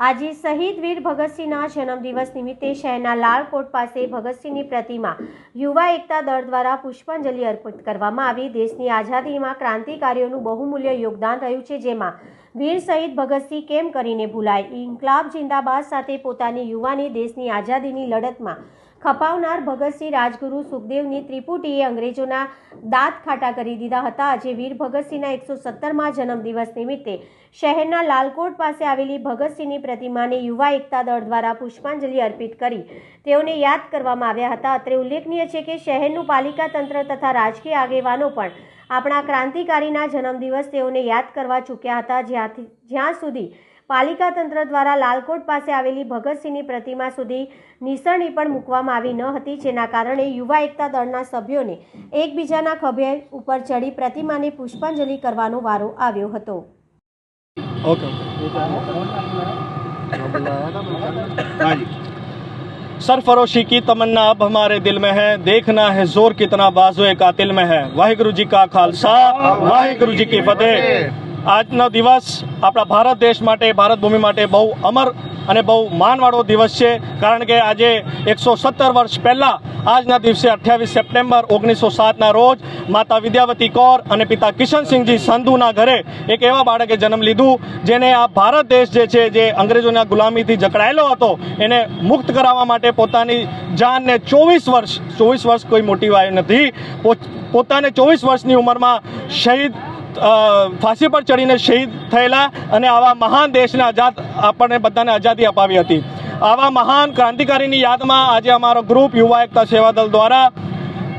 આજે શહીદ વીર ભગતસિંહના જન્મદિવસ નિમિત્તે શહેરના લાલકોટ પાસે ભગતસિંહની પ્રતિમા યુવા એકતા દળ દ્વારા પુષ્પાંજલિ અર્પિત કરવામાં આવી. દેશની આઝાદીમાં ક્રાંતિકારીઓનું બહુમૂલ્ય યોગદાન રહ્યું છે, જેમાં વીર શહીદ ભગતસિંહ કેમ કરીને ભૂલાય? ઇન્કલાબ જિંદાબાદ સાથે પોતાની યુવાની દેશની આઝાદીની લડતમાં ખપાવનાર ભગતસિંહ રાજગુરુ સુખદેવની ત્રિપુટીએ અંગ્રેજોના દાંત ખાટા કરી દીધા હતા. આજે વીર ભગતસિંહના એકસો સત્તરમાં જન્મદિવસ નિમિત્તે શહેરના લાલકોટ પાસે આવેલી ભગતસિંહની પ્રતિમાને યુવા એકતા દળ દ્વારા પુષ્પાંજલિ અર્પિત કરી તેઓને યાદ કરવામાં આવ્યા હતા. અત્રે ઉલ્લેખનીય છે કે શહેરનું પાલિકા તંત્ર તથા રાજકીય આગેવાનો પણ આપણા ક્રાંતિકારીના જન્મદિવસ તેઓને યાદ કરવા ચૂક્યા હતા. જ્યાંથી જ્યાં સુધી પાલિકા તંત્ર દ્વારા લાલકોટ પાસે આવેલી ભગતસિંહની પ્રતિમા સુધી નિસરણી પણ મૂકવામાં આવી ન હતી જેના કારણે યુવા એકતા દળના સભ્યોને એકબીજાના ખભે ઉપર ચડી પ્રતિમાને પુષ્પાંજલિ કરવાનો વારો આવ્યો હતો ओके हाँ जी सरफरोशी की तमन्ना अब हमारे दिल में है देखना है जोर कितना बाजो कातिल में है वाहिगुरु जी का खालसा વાહેગુરુ જી કી ફતેહ આજનો દિવસ આપણા ભારત દેશ માટે, ભારત ભૂમિ માટે બહુ અમર અને બહુ માનવાળો દિવસ છે. કારણ કે આજે એકસો વર્ષ પહેલાં, આજના દિવસે અઠ્યાવીસ સપ્ટેમ્બર ઓગણીસો સાતના રોજ માતા વિદ્યાવતી કૌર અને પિતા કિશનસિંહજી સંધુના ઘરે એક એવા બાળકે જન્મ લીધું, જેને આ ભારત દેશ જે છે, જે અંગ્રેજોના ગુલામીથી જકડાયેલો હતો, એને મુક્ત કરાવવા માટે પોતાની જાનને ચોવીસ વર્ષ ચોવીસ વર્ષ કોઈ મોટી વાય નથી પોતાને ચોવીસ વર્ષની ઉંમરમાં શહીદ ફાંસી પર ચડીને શહીદ થયેલા અને આવા મહાન દેશને આઝાદ આપણને બધાને આઝાદી અપાવી હતી. આવા મહાન ક્રાંતિકારીની યાદમાં આજે અમારો ગ્રુપ યુવા એકતા સેવા દળ દ્વારા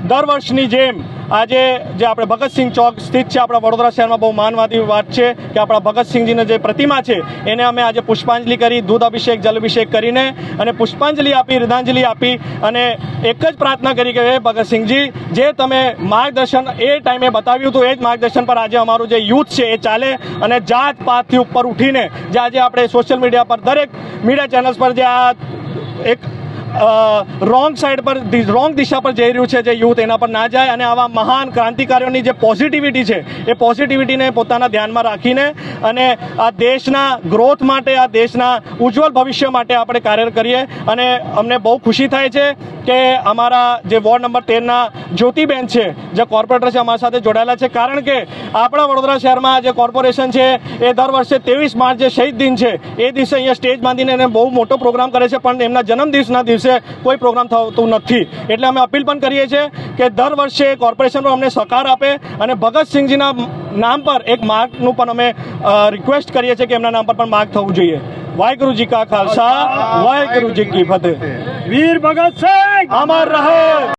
દર વર્ષની જેમ આજે જે આપણે ભગતસિંહ ચોક સ્થિત છે, આપણા વડોદરા શહેરમાં બહુ માનવાદી વાત છે કે આપણા ભગતસિંહજીની જે પ્રતિમા છે, એને અમે આજે પુષ્પાંજલિ કરી, દૂધ અભિષેક, જલ અભિષેક કરીને અને પુષ્પાંજલિ આપી હૃદાંજલિ આપી અને એક જ પ્રાર્થના કરી કે, હે ભગતસિંહજી જે તમે માર્ગદર્શન એ ટાઈમે બતાવ્યું હતું, એ જ માર્ગદર્શન પર આજે અમારું જે યુથ છે, એ ચાલે અને જાત પાતથી ઉપર ઉઠીને જે આજે આપણે સોશિયલ મીડિયા પર દરેક મીડિયા ચેનલ્સ પર જે આ એક રોંગ સાઈડ પર રોંગ દિશા પર જઈ રહ્યું છે જે યુથ, એના પર ના જાય અને આવા મહાન ક્રાંતિકારીઓની જે પોઝિટિવિટી છે, એ પોઝિટિવિટીને પોતાના ધ્યાનમાં રાખીને અને આ દેશના ગ્રોથ માટે, આ દેશના ઉજ્જવળ ભવિષ્ય માટે આપણે કાર્ય કરીએ અને અમને બહુ ખુશી થાય છે. કે અમારા જે વોર્ડ નંબર તેરના જ્યોતિબેન છે, જે કોર્પોરેટર છે, અમારા સાથે જોડાયેલા છે. કારણ કે આપણા વડોદરા શહેરમાં જે કોર્પોરેશન છે, એ દર વર્ષે ત્રેવીસ માર્ચ જે શહીદ દિન છે, એ દિવસે અહીંયા સ્ટેજ બાંધીને એને બહુ મોટો પ્રોગ્રામ કરે છે, પણ એમના જન્મદિવસના દિવસે કોઈ પ્રોગ્રામ થતું નથી. એટલે અમે અપીલ પણ કરીએ છીએ કે દર વર્ષે કોર્પોરેશન પર અમને સહકાર આપે અને ભગતસિંહજીના નામ પર એક માર્ગનું પણ અમે રિક્વેસ્ટ કરીએ છીએ કે એમના નામ પર પણ માર્ગ થવું જોઈએ. વાહેગુરુ જી કા ખાલસા વાહેગુરુ જી કી ફતેહ વીર ભગત સિંહ અમર રહે